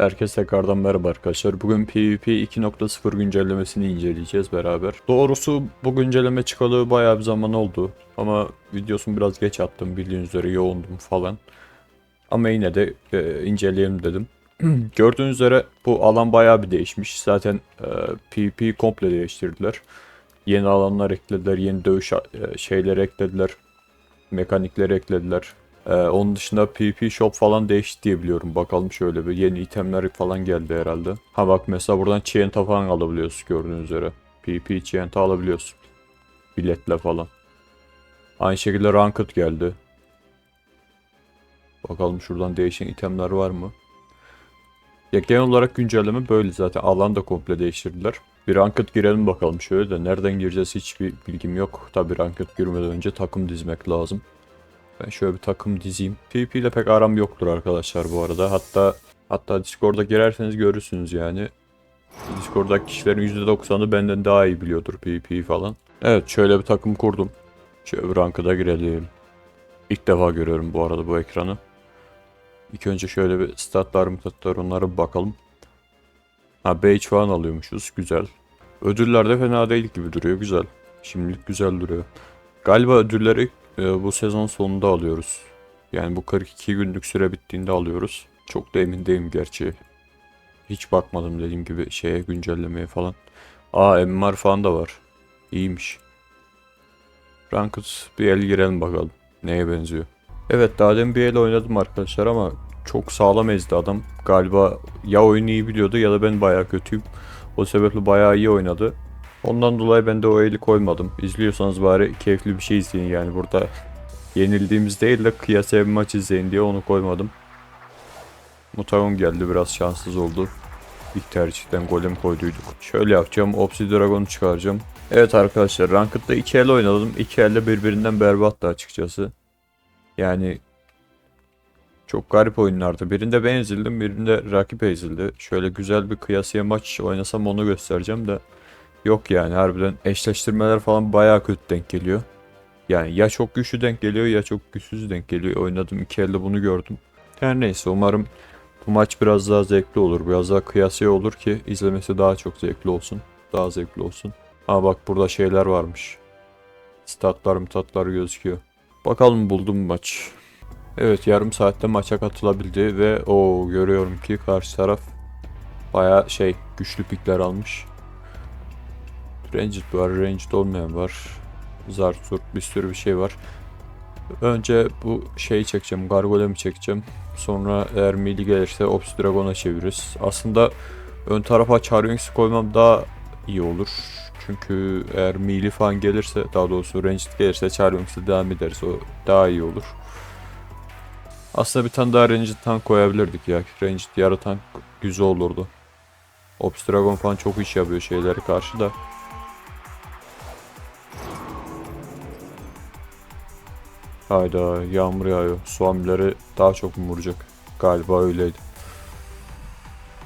Herkese tekrardan merhaba arkadaşlar. Bugün PvP 2.0 güncellemesini inceleyeceğiz beraber. Doğrusu bu güncelleme çıkalı bayağı bir zaman oldu. Ama videosunu biraz geç attım bildiğiniz üzere yoğundum falan. Ama yine de e, inceleyelim dedim. Gördüğünüz üzere bu alan bayağı bir değişmiş. Zaten e, PvP komple değiştirdiler. Yeni alanlar eklediler, yeni dövüş e, şeyleri eklediler. Mekanikleri eklediler. Ee, onun dışında PvP shop falan değişti diye biliyorum. Bakalım şöyle bir yeni itemler falan geldi herhalde. Ha bak mesela buradan Chienta falan alabiliyorsun gördüğünüz üzere. PvP Chienta alabiliyorsun. Biletle falan. Aynı şekilde Ranked geldi. Bakalım şuradan değişen itemler var mı? Ya genel olarak güncelleme böyle zaten. Alan da komple değiştirdiler. Bir Ranked girelim bakalım şöyle de. Nereden gireceğiz hiçbir bilgim yok. Tabi Ranked girmeden önce takım dizmek lazım. Ben şöyle bir takım dizeyim. PvP ile pek aram yoktur arkadaşlar bu arada. Hatta hatta Discord'a girerseniz görürsünüz yani. Discord'daki kişilerin %90'ı benden daha iyi biliyordur PvP'yi falan. Evet şöyle bir takım kurdum. Şöyle bir rankıda girelim. İlk defa görüyorum bu arada bu ekranı. İlk önce şöyle bir statlar mıtatlar onlara bir bakalım. Ha badge falan alıyormuşuz. Güzel. Ödüller de fena değil gibi duruyor. Güzel. Şimdilik güzel duruyor. Galiba ödülleri e, bu sezon sonunda alıyoruz. Yani bu 42 günlük süre bittiğinde alıyoruz. Çok da emin değilim gerçi. Hiç bakmadım dediğim gibi şeye güncellemeye falan. Aa MMR falan da var. İyiymiş. Ranked bir el girelim bakalım. Neye benziyor. Evet daha demin bir el oynadım arkadaşlar ama çok sağlam ezdi adam. Galiba ya oyunu iyi biliyordu ya da ben bayağı kötüyüm. O sebeple bayağı iyi oynadı. Ondan dolayı ben de o eli koymadım. İzliyorsanız bari keyifli bir şey izleyin yani burada yenildiğimiz değil de kıyasaya bir maç izleyin diye onu koymadım. Mutagon geldi biraz şanssız oldu. İlk tercihten golem koyduyduk. Şöyle yapacağım. Opsi Dragon'u çıkaracağım. Evet arkadaşlar Ranked'da iki el oynadım. İki elde birbirinden berbattı açıkçası. Yani çok garip oyunlardı. Birinde ben ezildim, birinde rakip ezildi. Şöyle güzel bir kıyasıya maç oynasam onu göstereceğim de. Yok yani harbiden eşleştirmeler falan bayağı kötü denk geliyor. Yani ya çok güçlü denk geliyor ya çok güçsüz denk geliyor. Oynadım iki elde bunu gördüm. Her neyse umarım bu maç biraz daha zevkli olur. Biraz daha kıyasıya olur ki izlemesi daha çok zevkli olsun. Daha zevkli olsun. Ha bak burada şeyler varmış. Statlar mıtatlar gözüküyor. Bakalım buldum maç. Evet yarım saatte maça katılabildi ve o görüyorum ki karşı taraf baya şey güçlü pikler almış. Ranged var, ranged olmayan var. Zarturt bir sürü bir şey var. Önce bu şeyi çekeceğim, Gargolem'i çekeceğim. Sonra eğer mili gelirse Ops Dragon'a çeviririz. Aslında ön tarafa Charynx'i koymam daha iyi olur. Çünkü eğer mili falan gelirse, daha doğrusu ranged gelirse Charynx'e devam ederiz. O daha iyi olur. Aslında bir tane daha ranged tank koyabilirdik ya. Ranged yarı tank güzel olurdu. Ops Dragon falan çok iş yapıyor şeyleri karşı da. Hayda yağmur yağıyor. Suamileri daha çok mu vuracak? Galiba öyleydi.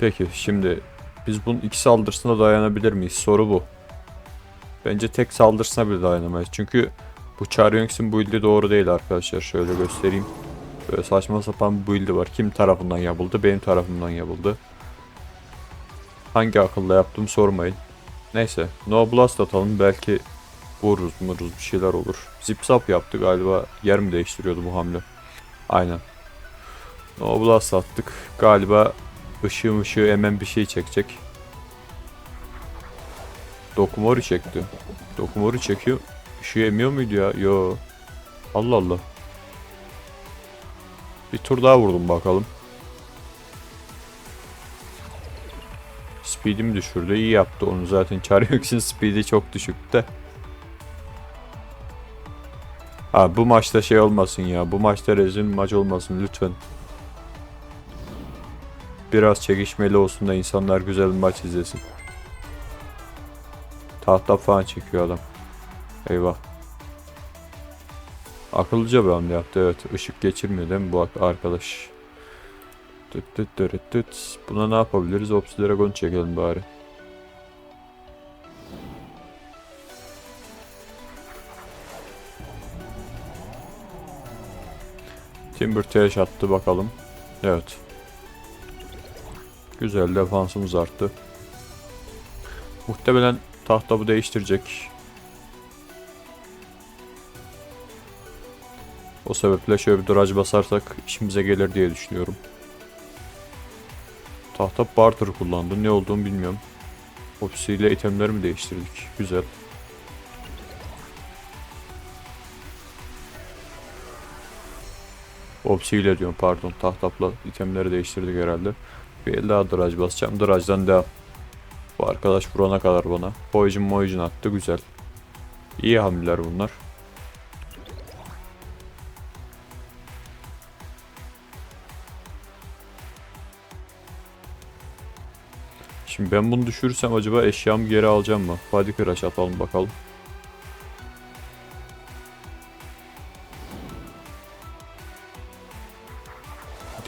Peki şimdi biz bunun iki saldırısına dayanabilir miyiz? Soru bu. Bence tek saldırısına bile dayanamayız. Çünkü bu Charyunx'in build'i doğru değil arkadaşlar. Şöyle göstereyim. Böyle saçma sapan build'i var. Kim tarafından yapıldı? Benim tarafımdan yapıldı. Hangi akılda yaptım sormayın. Neyse. No Blast atalım. Belki vururuz vururuz bir şeyler olur. Zip zap yaptı galiba. Yer mi değiştiriyordu bu hamle? Aynen. No attık. Galiba ışığı ışığı hemen bir şey çekecek. Dokumori çekti. Dokumori çekiyor. Işığı emiyor muydu ya? Yo. Allah Allah. Bir tur daha vurdum bakalım. Speed'imi düşürdü. iyi yaptı onu zaten. Charyux'in speed'i çok düşükte. Ha bu maçta şey olmasın ya. Bu maçta rezil maç olmasın lütfen. Biraz çekişmeli olsun da insanlar güzel bir maç izlesin. Tahta falan çekiyor adam. Eyvah. Akıllıca bir hamle yaptı evet. Işık geçirmiyor değil mi bu arkadaş? Tıt tıt tıt tıt. Buna ne yapabiliriz? Ops çekelim bari. Timber Trash attı bakalım. Evet. Güzel defansımız arttı. Muhtemelen tahta bu değiştirecek. O sebeple şöyle bir duraj basarsak işimize gelir diye düşünüyorum. Tahta barter kullandı. Ne olduğunu bilmiyorum. Ofisiyle itemleri mi değiştirdik? Güzel. Opsiyle diyorum pardon. Tahtapla itemleri değiştirdik herhalde. Bir daha dıraj basacağım. Dırajdan devam. Bu arkadaş vurana kadar bana. Poison moison attı. Güzel. İyi hamleler bunlar. Şimdi ben bunu düşürürsem acaba eşyamı geri alacağım mı? Body crash atalım bakalım.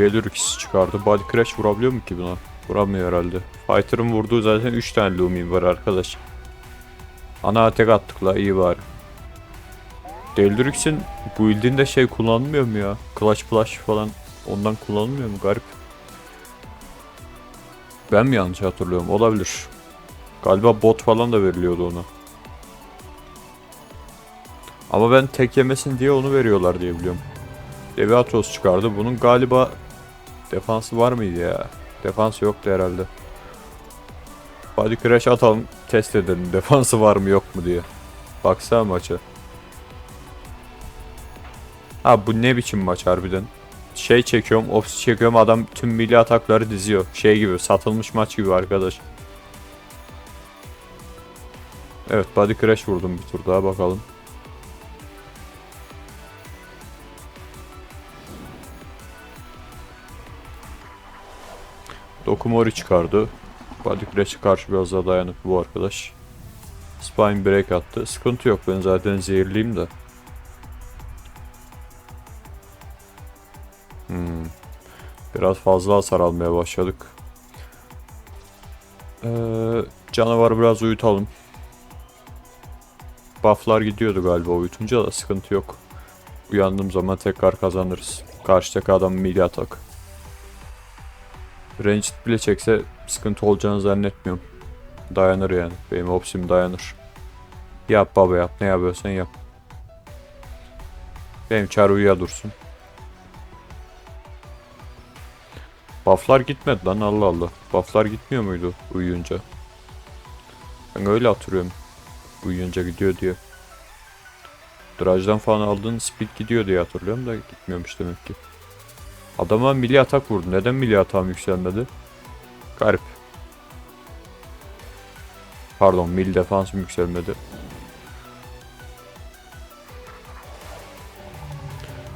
Delirix çıkardı. Body crash vurabiliyor mu ki buna? Vuramıyor herhalde. Fighter'ın vurduğu zaten 3 tane Lumin var arkadaş. Ana atak attık la iyi bari. Delirix'in build'inde şey kullanılmıyor mu ya? Clutch Flash falan ondan kullanılmıyor mu? Garip. Ben mi yanlış hatırlıyorum? Olabilir. Galiba bot falan da veriliyordu ona. Ama ben tek yemesin diye onu veriyorlar diye biliyorum. Deviatos çıkardı. Bunun galiba defansı var mıydı ya? Defansı yoktu herhalde. Body crash atalım. Test edelim. Defansı var mı yok mu diye. Baksana maça. Ha bu ne biçim maç harbiden. Şey çekiyorum, ofis çekiyorum adam tüm milli atakları diziyor. Şey gibi satılmış maç gibi arkadaş. Evet body crash vurdum bir tur daha bakalım. Dokumori çıkardı. Body crash'e karşı biraz daha dayanıklı bu arkadaş. Spine break attı. Sıkıntı yok ben zaten zehirliyim de. Hmm. Biraz fazla hasar almaya başladık. Ee, canavarı biraz uyutalım. Bufflar gidiyordu galiba uyutunca da sıkıntı yok. Uyandığım zaman tekrar kazanırız. Karşıdaki adam milli atak. Ranged bile çekse sıkıntı olacağını zannetmiyorum. Dayanır yani. Benim opsim dayanır. Yap baba yap. Ne yapıyorsan yap. Benim çar uyuya dursun. Bufflar gitmedi lan Allah Allah. Bufflar gitmiyor muydu uyuyunca? Ben öyle hatırlıyorum. Uyuyunca gidiyor diye. Drajdan falan aldığın speed gidiyor diye hatırlıyorum da gitmiyormuş demek ki. Adama milli atak vurdu. Neden milli atağım yükselmedi? Garip. Pardon milli defansım yükselmedi.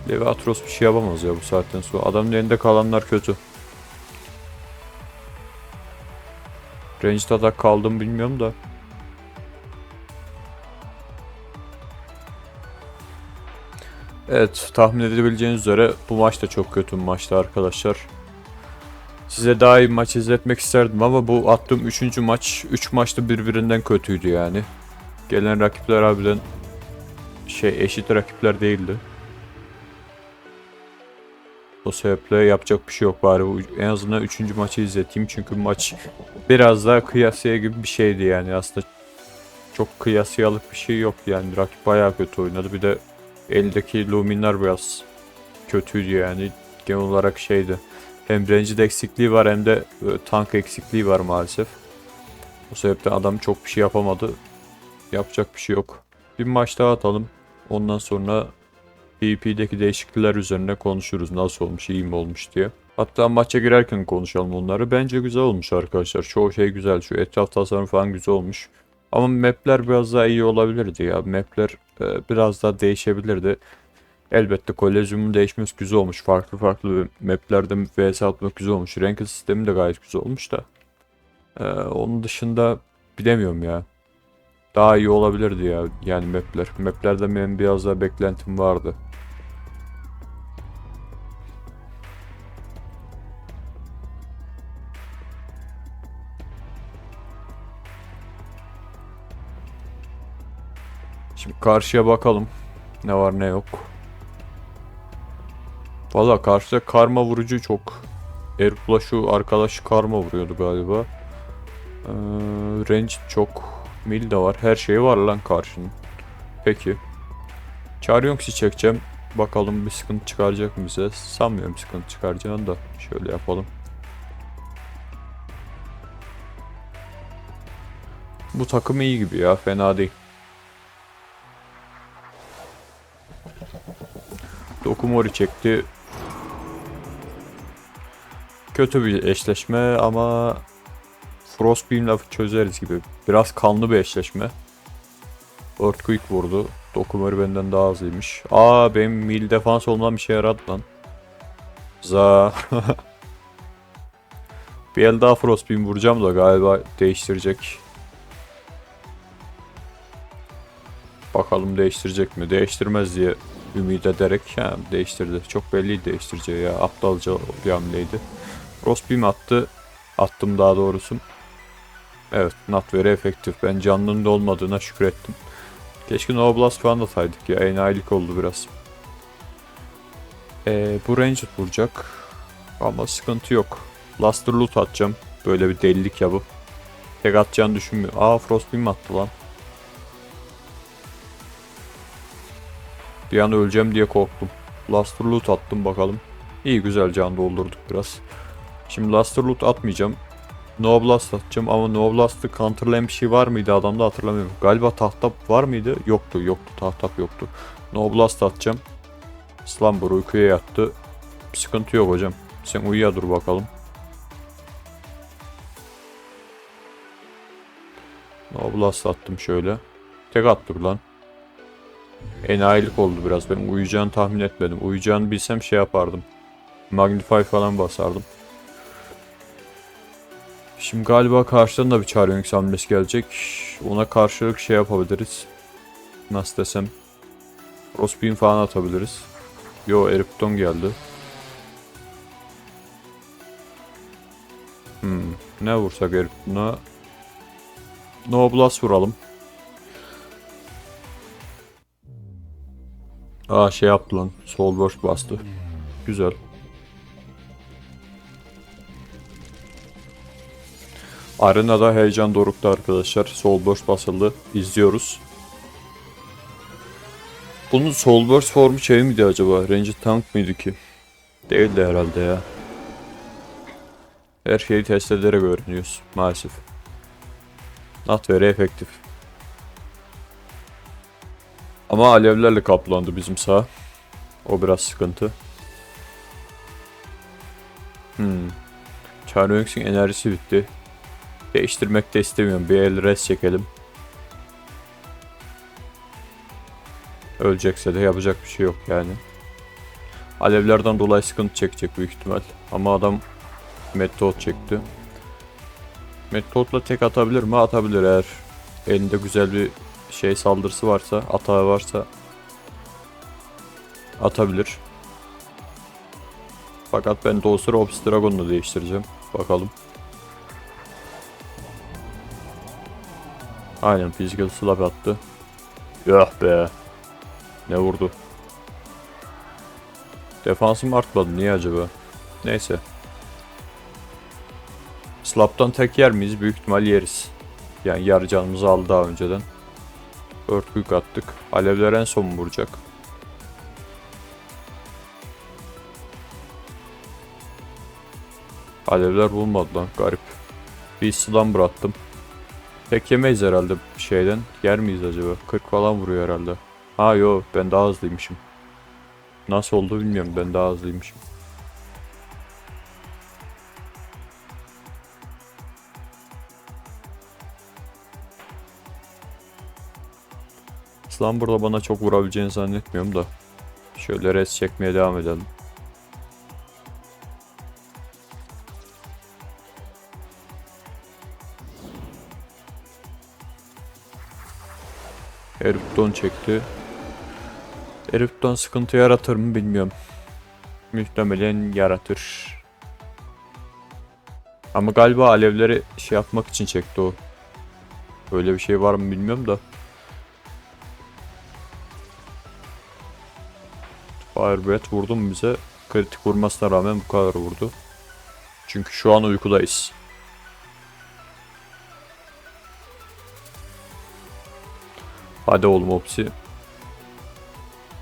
Levi Atros bir şey yapamaz ya bu saatten sonra. Adamın elinde kalanlar kötü. Ranged atak kaldım bilmiyorum da. Evet tahmin edebileceğiniz üzere bu maç da çok kötü bir maçtı arkadaşlar. Size daha iyi maç izletmek isterdim ama bu attığım 3. maç 3 maçta birbirinden kötüydü yani. Gelen rakipler harbiden şey eşit rakipler değildi. O sebeple yapacak bir şey yok bari en azından 3. maçı izleteyim çünkü maç biraz daha kıyasıya gibi bir şeydi yani aslında çok kıyasıyalık bir şey yok yani rakip bayağı kötü oynadı bir de eldeki luminler biraz kötüydü yani genel olarak şeydi hem rancid eksikliği var hem de e, tank eksikliği var maalesef o sebeple adam çok bir şey yapamadı yapacak bir şey yok bir maç daha atalım ondan sonra PvP'deki değişiklikler üzerine konuşuruz. Nasıl olmuş, iyi mi olmuş diye. Hatta maça girerken konuşalım onları. Bence güzel olmuş arkadaşlar. Çoğu şey güzel. Şu etraf tasarım falan güzel olmuş. Ama mapler biraz daha iyi olabilirdi ya. Mapler e, biraz daha değişebilirdi. Elbette kolezyumun değişmesi güzel olmuş. Farklı farklı maplerde vs atmak güzel olmuş. Ranked sistemi de gayet güzel olmuş da. E, onun dışında bilemiyorum ya. Daha iyi olabilirdi ya yani mapler. Maplerden benim biraz daha beklentim vardı. Şimdi karşıya bakalım. Ne var ne yok. Valla karşıda karma vurucu çok Erpul'a şu arkadaş karma vuruyordu galiba. Ee, range çok. Mil de var. Her şey var lan karşının. Peki. Charyongsi çekeceğim. Bakalım bir sıkıntı çıkaracak mı bize? Sanmıyorum sıkıntı çıkaracağını da. Şöyle yapalım. Bu takım iyi gibi ya. Fena değil. Dokumori çekti. Kötü bir eşleşme ama Frostbeam lafı çözeriz gibi. Biraz kanlı bir eşleşme. Earthquake vurdu. Dokumori benden daha hızlıymış. Aa benim mil defans olmam bir şey yaradı lan. Za. bir el daha Frostbeam vuracağım da galiba değiştirecek. Bakalım değiştirecek mi? Değiştirmez diye ümit ederek ha, değiştirdi. Çok belli değiştireceği ya. Aptalca bir hamleydi. Frostbeam attı. Attım daha doğrusu. Evet, not very efektif. Ben canlının da olmadığına şükrettim. Keşke Nova Blast falan da saydık ya. Enayilik oldu biraz. Ee, bu Ranged vuracak. Ama sıkıntı yok. Luster Loot atacağım. Böyle bir delilik yapıp. Tek atacağını düşünmüyorum. Aa Frostbeam attı lan. Bir an öleceğim diye korktum. Luster Loot attım bakalım. İyi güzel can doldurduk biraz. Şimdi Luster Loot atmayacağım. No Blast atacağım ama No Blast'ı counterlayan bir şey var mıydı adamda hatırlamıyorum. Galiba tahtap var mıydı? Yoktu yoktu tahtap yoktu. No Blast atacağım. Slumber uykuya yattı. Sıkıntı yok hocam. Sen uyuya dur bakalım. No Blast attım şöyle. Tek attık lan. Enayilik oldu biraz. Ben uyuyacağını tahmin etmedim. Uyuyacağını bilsem şey yapardım. Magnify falan basardım. Şimdi galiba karşıdan da bir çağrı yükselmesi gelecek. Ona karşılık şey yapabiliriz. Nasıl desem. Frostbeam falan atabiliriz. Yo Eripton geldi. Hmm. Ne vursak Eripton'a? No vuralım. Aa şey yaptı lan. Soul Burst bastı. Güzel. Arenada heyecan dorukta arkadaşlar. Soul Burst basıldı. İzliyoruz. Bunun Soul Burst formu şey miydi acaba? Ranger Tank mıydı ki? Değildi herhalde ya. Her şeyi test ederek öğreniyoruz maalesef. Not very efektif. Ama alevlerle kaplandı bizim sağ. O biraz sıkıntı. Hmm. Charnox'in enerjisi bitti. Değiştirmek de istemiyorum. Bir el res çekelim. Ölecekse de yapacak bir şey yok yani. Alevlerden dolayı sıkıntı çekecek büyük ihtimal. Ama adam metot çekti. Metotla tek atabilir mi? Atabilir eğer elinde güzel bir şey saldırısı varsa, atağı varsa atabilir. Fakat ben de o Ops Dragon'la değiştireceğim. Bakalım. Aynen physical slap attı. Yah be. Ne vurdu? Defansım artmadı niye acaba? Neyse. Slap'tan tek yer miyiz? Büyük ihtimal yeriz. Yani yarı canımızı aldı daha önceden. Earthquake attık. Alevler en son vuracak? Alevler vurmadı lan garip. Bir slumber attım. Tek yemeyiz herhalde şeyden. Yer miyiz acaba? 40 falan vuruyor herhalde. Ha yo ben daha hızlıymışım. Nasıl oldu bilmiyorum ben daha hızlıymışım. Slumber'da bana çok vurabileceğini zannetmiyorum da. Şöyle res çekmeye devam edelim. Erupton çekti. Erupton sıkıntı yaratır mı bilmiyorum. Muhtemelen yaratır. Ama galiba alevleri şey yapmak için çekti o. Böyle bir şey var mı bilmiyorum da. Firebreath vurdu mu bize? Kritik vurmasına rağmen bu kadar vurdu. Çünkü şu an uykudayız. Hadi oğlum Opsi.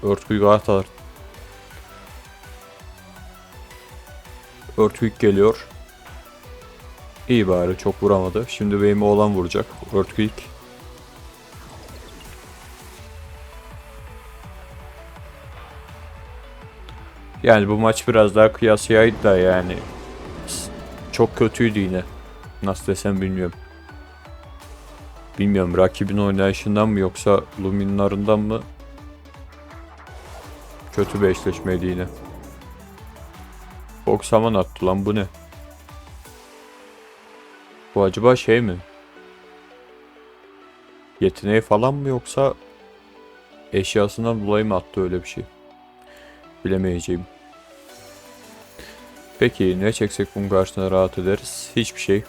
Earthquake atar. Earthquake geliyor. İyi bari çok vuramadı. Şimdi benim oğlan vuracak. Earthquake. Yani bu maç biraz daha kıyasıyaydı da yani. Çok kötüydü yine. Nasıl desem bilmiyorum. Bilmiyorum rakibin oynayışından mı yoksa Lumin'larından mı? Kötü bir eşleşmeydi yine. Oksaman attı lan bu ne? Bu acaba şey mi? Yeteneği falan mı yoksa eşyasından dolayı mı attı öyle bir şey? Bilemeyeceğim. Peki ne çeksek bunun karşısına rahat ederiz? Hiçbir şey.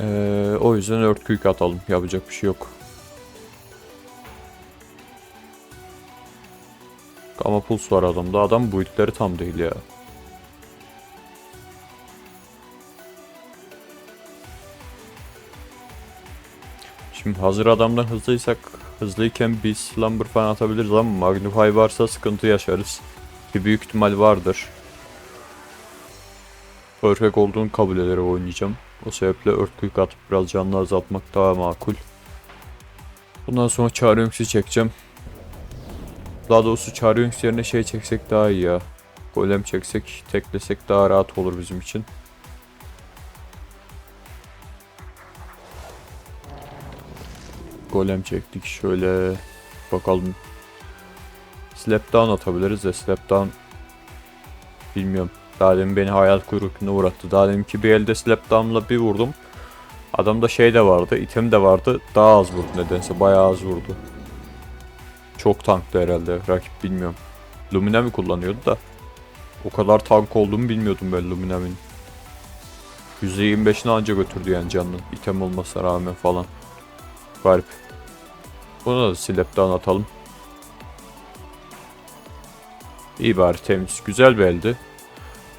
Ee, o yüzden örtkük atalım. Yapacak bir şey yok. Ama puls var adamda. Adam buildleri tam değil ya. Şimdi hazır adamdan hızlıysak hızlıyken biz slumber falan atabiliriz ama magnify varsa sıkıntı yaşarız. Ki büyük ihtimal vardır. Perfect olduğunu kabul ederek oynayacağım. O sebeple earthquake atıp biraz canlı azaltmak daha makul. Bundan sonra Charyunx'i çekeceğim. Daha doğrusu Charyunx yerine şey çeksek daha iyi ya. Golem çeksek, teklesek daha rahat olur bizim için. Golem çektik. Şöyle bakalım. Slapdown atabiliriz de Slapdown bilmiyorum. Daha demin beni hayal kuyrukluğuna uğrattı. Daha deminki bir elde Slapdown'la bir vurdum. Adamda şey de vardı, item de vardı. Daha az vurdu nedense. Bayağı az vurdu. Çok tanktı herhalde. Rakip bilmiyorum. Lumina mi kullanıyordu da. O kadar tank olduğumu bilmiyordum ben Lumina'nın. %25'ini anca götürdü yani canının. item olmasına rağmen falan. Garip. Bunu da Slapdown atalım. İyi bari temiz. Güzel bir eldi.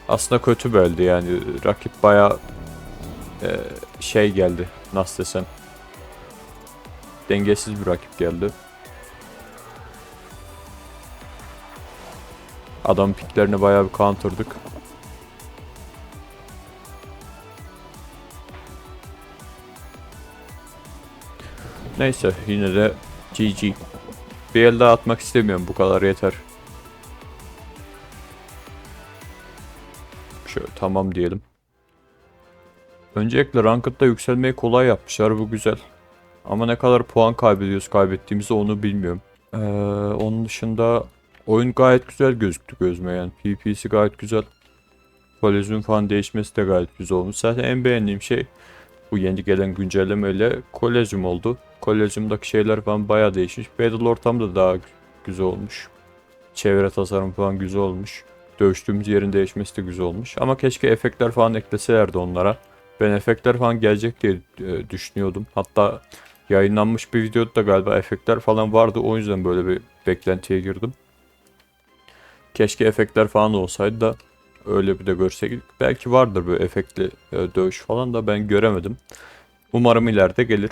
Aslında kötü bir eldi yani. Rakip baya şey geldi. Nasıl desem. Dengesiz bir rakip geldi. Adam piklerine bayağı bir counter'dık. Neyse yine de GG. Bir el daha atmak istemiyorum bu kadar yeter. Şöyle tamam diyelim. Öncelikle Ranked'da yükselmeyi kolay yapmışlar bu güzel. Ama ne kadar puan kaybediyoruz kaybettiğimizi onu bilmiyorum. Ee, onun dışında oyun gayet güzel gözüktü gözüme yani. PP'si gayet güzel. Kolezyum falan değişmesi de gayet güzel olmuş. Zaten en beğendiğim şey bu yeni gelen güncellemeyle kolezyum oldu. Kolezyumdaki şeyler falan bayağı değişmiş. Battle ortam da daha güzel olmuş. Çevre tasarım falan güzel olmuş. Dövüştüğümüz yerin değişmesi de güzel olmuş. Ama keşke efektler falan ekleselerdi onlara. Ben efektler falan gelecek diye e, düşünüyordum. Hatta yayınlanmış bir videoda da galiba efektler falan vardı. O yüzden böyle bir beklentiye girdim. Keşke efektler falan olsaydı da öyle bir de görsek. Belki vardır böyle efektli e, dövüş falan da ben göremedim. Umarım ileride gelir.